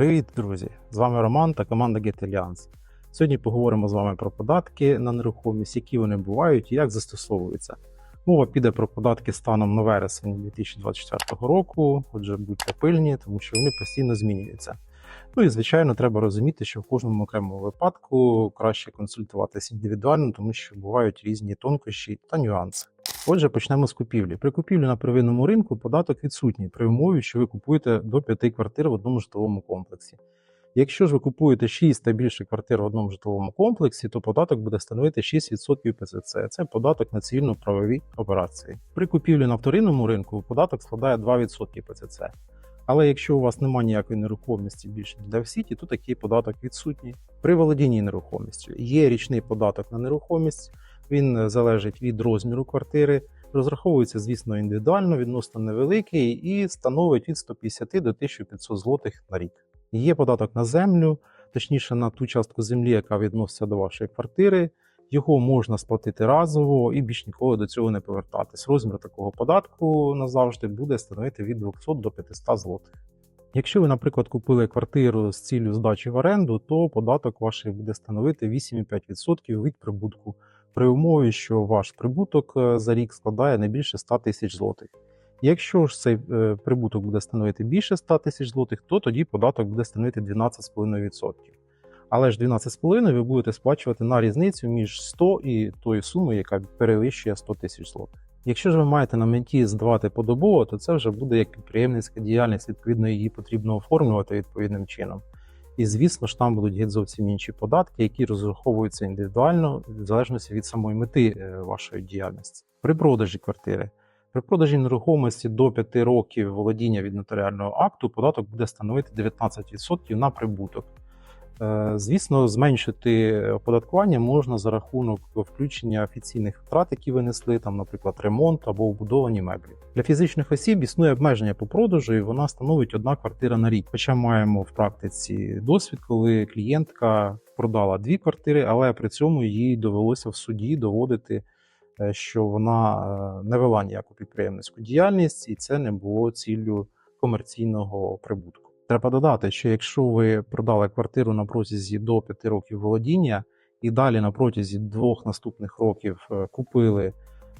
Привіт, друзі! З вами Роман та команда Get. Сьогодні поговоримо з вами про податки на нерухомість, які вони бувають і як застосовуються. Мова піде про податки станом на вересень 2024 року. Отже, будьте пильні, тому що вони постійно змінюються. Ну і звичайно, треба розуміти, що в кожному окремому випадку краще консультуватися індивідуально, тому що бувають різні тонкощі та нюанси. Отже, почнемо з купівлі. При купівлі на первинному ринку податок відсутній при умові, що ви купуєте до 5 квартир в одному житловому комплексі. Якщо ж ви купуєте 6 та більше квартир в одному житловому комплексі, то податок буде становити 6% ПЦЦ. Це податок на цивільно-правові операції. При купівлі на вторинному ринку податок складає 2% ПЦЦ. Але якщо у вас немає ніякої нерухомості більше ніде в світі, то такий податок відсутній. При володінні нерухомістю є річний податок на нерухомість. Він залежить від розміру квартири, розраховується, звісно, індивідуально, відносно невеликий і становить від 150 до 1500 злотих на рік. Є податок на землю, точніше на ту частку землі, яка відноситься до вашої квартири. Його можна сплатити разово і більш ніколи до цього не повертатись. Розмір такого податку назавжди буде становити від 200 до 500 злотих. Якщо ви, наприклад, купили квартиру з ціллю здачі в оренду, то податок ваш буде становити 8,5% від прибутку при умові, що ваш прибуток е, за рік складає не більше 100 тисяч злотих. Якщо ж цей е, прибуток буде становити більше 100 тисяч злотих, то тоді податок буде становити 12,5%. Але ж 12,5 ви будете сплачувати на різницю між 100 і тою сумою, яка перевищує 100 тисяч злотих. Якщо ж ви маєте на меті здавати подобово, то це вже буде як підприємницька діяльність, відповідно, її потрібно оформлювати відповідним чином. І звісно ж там будуть геть зовсім інші податки, які розраховуються індивідуально в залежності від самої мети е, вашої діяльності. При продажі квартири. При продажі нерухомості до 5 років володіння від нотаріального акту податок буде становити 19% на прибуток. Е, Звісно, зменшити оподаткування можна за рахунок включення офіційних втрат, які ви несли, там, наприклад, ремонт або вбудовані меблі. Для фізичних осіб існує обмеження по продажу, і вона становить одна квартира на рік. Хоча маємо в практиці досвід, коли клієнтка продала дві квартири, але при цьому їй довелося в суді доводити, е, що вона е, не вела ніяку підприємницьку діяльність, і це не було ціллю комерційного прибутку. Треба додати, що якщо ви продали квартиру на протязі до 5 років володіння і далі на протязі двох наступних років е, купили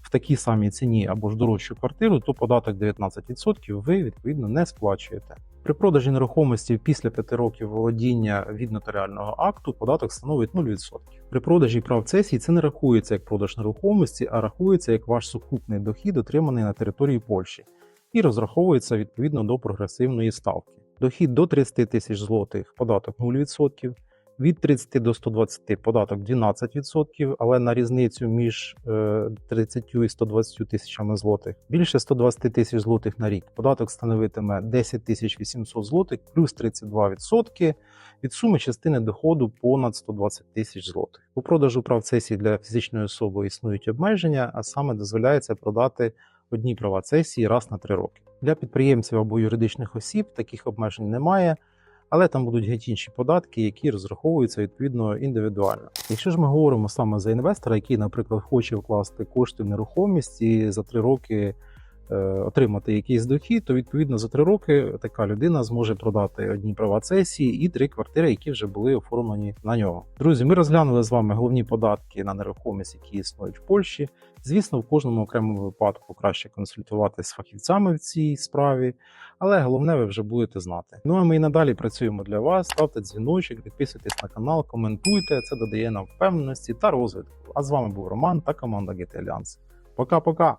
в такій самій ціні або ж дорожчу квартиру, то податок 19% ви відповідно не сплачуєте. При продажі нерухомості після 5 років володіння від нотаріального акту податок становить 0%. При продажі прав цесії це не рахується як продаж нерухомості, а рахується як ваш сукупний дохід, отриманий на території Польщі, і розраховується відповідно до прогресивної ставки. Дохід до 30 тисяч злотих податок 0%, від 30 до 120 податок 12%, але на різницю між е, 30 і 120 тисячами злотих більше 120 тисяч злотих на рік. Податок становитиме 10 тисяч 800 злотих плюс 32% від суми частини доходу понад 120 тисяч злотих. У продажу прав цесії для фізичної особи існують обмеження, а саме дозволяється продати одні права цесії раз на 3 роки. Для підприємців або юридичних осіб таких обмежень немає, але там будуть геть інші податки, які розраховуються відповідно індивідуально. Якщо ж ми говоримо саме за інвестора, який, наприклад, хоче вкласти кошти в нерухомість і за три роки отримати якийсь дохід, то відповідно за 3 роки така людина зможе продати одні права цесії і три квартири, які вже були оформлені на нього. Друзі, ми розглянули з вами головні податки на нерухомість, які існують в Польщі. Звісно, в кожному окремому випадку краще консультуватися з фахівцями в цій справі, але головне ви вже будете знати. Ну а ми і надалі працюємо для вас. Ставте дзвіночок, підписуйтесь на канал, коментуйте. Це додає нам впевненості та розвитку. А з вами був Роман та команда Alliance. Пока-пока!